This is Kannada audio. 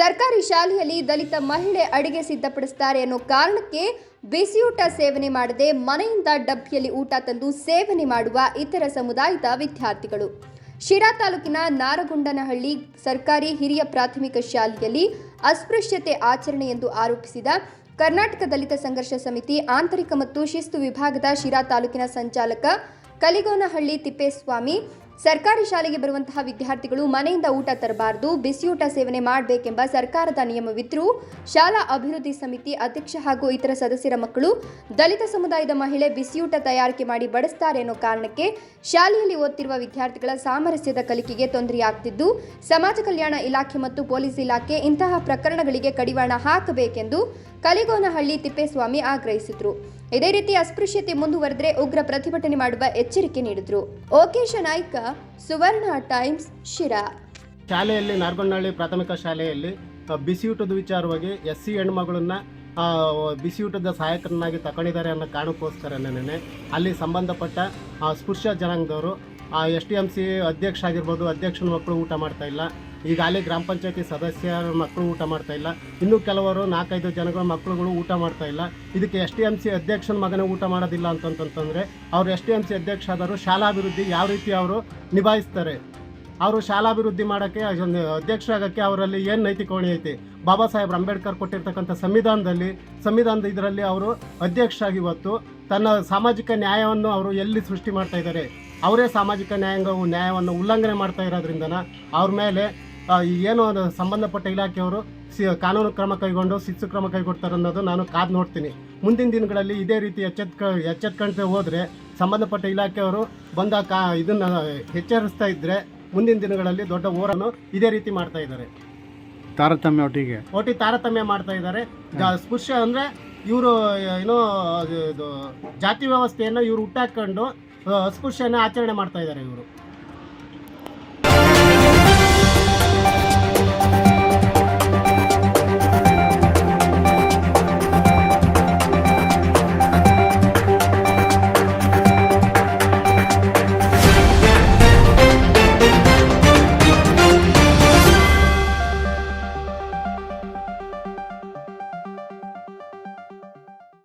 ಸರ್ಕಾರಿ ಶಾಲೆಯಲ್ಲಿ ದಲಿತ ಮಹಿಳೆ ಅಡಿಗೆ ಸಿದ್ಧಪಡಿಸುತ್ತಾರೆ ಅನ್ನೋ ಕಾರಣಕ್ಕೆ ಬಿಸಿಯೂಟ ಸೇವನೆ ಮಾಡದೆ ಮನೆಯಿಂದ ಡಬ್ಬಿಯಲ್ಲಿ ಊಟ ತಂದು ಸೇವನೆ ಮಾಡುವ ಇತರ ಸಮುದಾಯದ ವಿದ್ಯಾರ್ಥಿಗಳು. ಶಿರಾ ತಾಲೂಕಿನ ನಾರಗುಂಡನಹಳ್ಳಿ ಸರ್ಕಾರಿ ಹಿರಿಯ ಪ್ರಾಥಮಿಕ ಶಾಲೆಯಲ್ಲಿ ಅಸ್ಪೃಶ್ಯತೆ ಆಚರಣೆ ಎಂದು ಆರೋಪಿಸಿದ ಕರ್ನಾಟಕ ದಲಿತ ಸಂಘರ್ಷ ಸಮಿತಿ, ಆಂತರಿಕ ಮತ್ತು ಶಿಸ್ತು ವಿಭಾಗದ ಶಿರಾ ತಾಲೂಕಿನ ಸಂಚಾಲಕ ಕಲಿಗೋನಹಳ್ಳಿ ತಿಪ್ಪೇಸ್ವಾಮಿ ಸರ್ಕಾರಿ ಶಾಲೆಗೆ ಬರುವಂತಹ ವಿದ್ಯಾರ್ಥಿಗಳು ಮನೆಯಿಂದ ಊಟ ತರಬಾರದು, ಬಿಸಿಯೂಟ ಸೇವನೆ ಮಾಡಬೇಕೆಂಬ ಸರ್ಕಾರದ ನಿಯಮವಿದ್ದರೂ ಶಾಲಾ ಅಭಿವೃದ್ಧಿ ಸಮಿತಿ ಅಧ್ಯಕ್ಷ ಹಾಗೂ ಇತರ ಸದಸ್ಯರ ಮಕ್ಕಳು ದಲಿತ ಸಮುದಾಯದ ಮಹಿಳೆ ಬಿಸಿಯೂಟ ತಯಾರಿಕೆ ಮಾಡಿ ಬಡಿಸ್ತಾರೆ ಅನ್ನೋ ಕಾರಣಕ್ಕೆ ಶಾಲೆಯಲ್ಲಿ ಓದ್ತಿರುವ ವಿದ್ಯಾರ್ಥಿಗಳ ಸಾಮರಸ್ಯದ ಕಲಿಕೆಗೆ ತೊಂದರೆಯಾಗ್ತಿದ್ದು, ಸಮಾಜ ಕಲ್ಯಾಣ ಇಲಾಖೆ ಮತ್ತು ಪೊಲೀಸ್ ಇಲಾಖೆ ಇಂತಹ ಪ್ರಕರಣಗಳಿಗೆ ಕಡಿವಾಣ ಹಾಕಬೇಕೆಂದು ಕಲಿಗೋನಹಳ್ಳಿ ತಿಪ್ಪೇಸ್ವಾಮಿ ಆಗ್ರಹಿಸಿದ್ರು. ಇದೇ ರೀತಿ ಅಸ್ಪೃಶ್ಯತೆ ಮುಂದುವರೆದ್ರೆ ಉಗ್ರ ಪ್ರತಿಭಟನೆ ಮಾಡುವ ಎಚ್ಚರಿಕೆ ನೀಡಿದ್ರು. ಓಕೇಶ ನಾಯ್ಕ, ಸುವರ್ಣ ಟೈಮ್ಸ್, ಶಿರಾ. ಶಾಲೆಯಲ್ಲಿ ನಾರ್ಗೊಂಡಹಳ್ಳಿ ಪ್ರಾಥಮಿಕ ಶಾಲೆಯಲ್ಲಿ ಬಿಸಿಯೂಟದ ವಿಚಾರವಾಗಿ ಎಸ್ ಸಿ ಹೆಣ್ಮಗಳನ್ನ ಬಿಸಿಯೂಟದ ಸಹಾಯಕರನ್ನಾಗಿ ತಗೊಂಡಿದ್ದಾರೆ ಅನ್ನೋ ಕಾರಣಕ್ಕೋಸ್ಕರ ನೆನೆ ಅಲ್ಲಿ ಸಂಬಂಧಪಟ್ಟ ಸ್ಪೃಶ್ಯ ಜನಾಂಗದವರು ಎಸ್ ಟಿ ಎಂ ಸಿ ಅಧ್ಯಕ್ಷ ಆಗಿರ್ಬೋದು, ಅಧ್ಯಕ್ಷನ ಮಕ್ಕಳು ಊಟ ಮಾಡ್ತಾ ಇಲ್ಲ. ಈಗಾಗಲೇ ಗ್ರಾಮ ಪಂಚಾಯತಿ ಸದಸ್ಯರ ಮಕ್ಕಳು ಊಟ ಮಾಡ್ತಾ ಇಲ್ಲ. ಇನ್ನೂ ಕೆಲವರು ನಾಲ್ಕೈದು ಜನಗಳ ಮಕ್ಕಳುಗಳು ಊಟ ಮಾಡ್ತಾ ಇಲ್ಲ. ಇದಕ್ಕೆ ಎಸ್ ಟಿ ಎಂ ಸಿ ಅಧ್ಯಕ್ಷನ ಮಗನೇ ಊಟ ಮಾಡೋದಿಲ್ಲ ಅಂತಂತಂದರೆ ಅವರು ಎಸ್ ಟಿ ಎಂ ಸಿ ಅಧ್ಯಕ್ಷ ಆದರೂ ಶಾಲಾಭಿವೃದ್ಧಿ ಯಾವ ರೀತಿ ಅವರು ನಿಭಾಯಿಸ್ತಾರೆ. ಅವರು ಶಾಲಾಭಿವೃದ್ಧಿ ಮಾಡೋಕ್ಕೆ ಅಧ್ಯಕ್ಷ ಅಧ್ಯಕ್ಷರಾಗಕ್ಕೆ ಅವರಲ್ಲಿ ಏನು ನೈತಿಕವಣೆ ಐತಿ? ಬಾಬಾ ಸಾಹೇಬ್ ಅಂಬೇಡ್ಕರ್ ಕೊಟ್ಟಿರ್ತಕ್ಕಂಥ ಸಂವಿಧಾನದಲ್ಲಿ, ಸಂವಿಧಾನದ ಇದರಲ್ಲಿ ಅವರು ಅಧ್ಯಕ್ಷರಾಗಿ ಇವತ್ತು ತನ್ನ ಸಾಮಾಜಿಕ ನ್ಯಾಯವನ್ನು ಅವರು ಎಲ್ಲಿ ಸೃಷ್ಟಿ ಮಾಡ್ತಾ ಇದ್ದಾರೆ? ಅವರೇ ಸಾಮಾಜಿಕ ನ್ಯಾಯಾಂಗವು ನ್ಯಾಯವನ್ನು ಉಲ್ಲಂಘನೆ ಮಾಡ್ತಾ ಇರೋದ್ರಿಂದನ? ಅವ್ರ ಮೇಲೆ ಏನು ಸಂಬಂಧಪಟ್ಟ ಇಲಾಖೆಯವರು ಸಿ ಕಾನೂನು ಕ್ರಮ ಕೈಗೊಂಡು ಶಿಸ್ತು ಕ್ರಮ ಕೈಗೊಡ್ತಾರೆ ಅನ್ನೋದು ನಾನು ಕಾದು ನೋಡ್ತೀನಿ. ಮುಂದಿನ ದಿನಗಳಲ್ಲಿ ಇದೇ ರೀತಿ ಎಚ್ಚೆತ್ಕ ಎಚ್ಚೆತ್ಕೊಂಡ್ರೆ ಹೋದರೆ ಸಂಬಂಧಪಟ್ಟ ಇಲಾಖೆಯವರು ಬಂದ ಕಾ ಇದನ್ನು ಎಚ್ಚರಿಸ್ತಾ ಇದ್ದರೆ ಮುಂದಿನ ದಿನಗಳಲ್ಲಿ ದೊಡ್ಡ ಓರನ್ನು ಇದೇ ರೀತಿ ಮಾಡ್ತಾ ಇದ್ದಾರೆ. ತಾರತಮ್ಯ ಒಟ್ಟಿಗೆ? ಒಟ್ಟಿ ತಾರತಮ್ಯ ಮಾಡ್ತಾ ಇದ್ದಾರೆ. ಸ್ಪೃಶ್ಯ ಅಂದರೆ ಇವರು ಏನೋ ಇದು ಜಾತಿ ವ್ಯವಸ್ಥೆಯನ್ನು ಇವರು ಹುಟ್ಟಾಕೊಂಡು ಅಸ್ಪೃಶ್ಯನ ಆಚರಣೆ ಮಾಡ್ತಾ ಇದ್ದಾರೆ ಇವರು.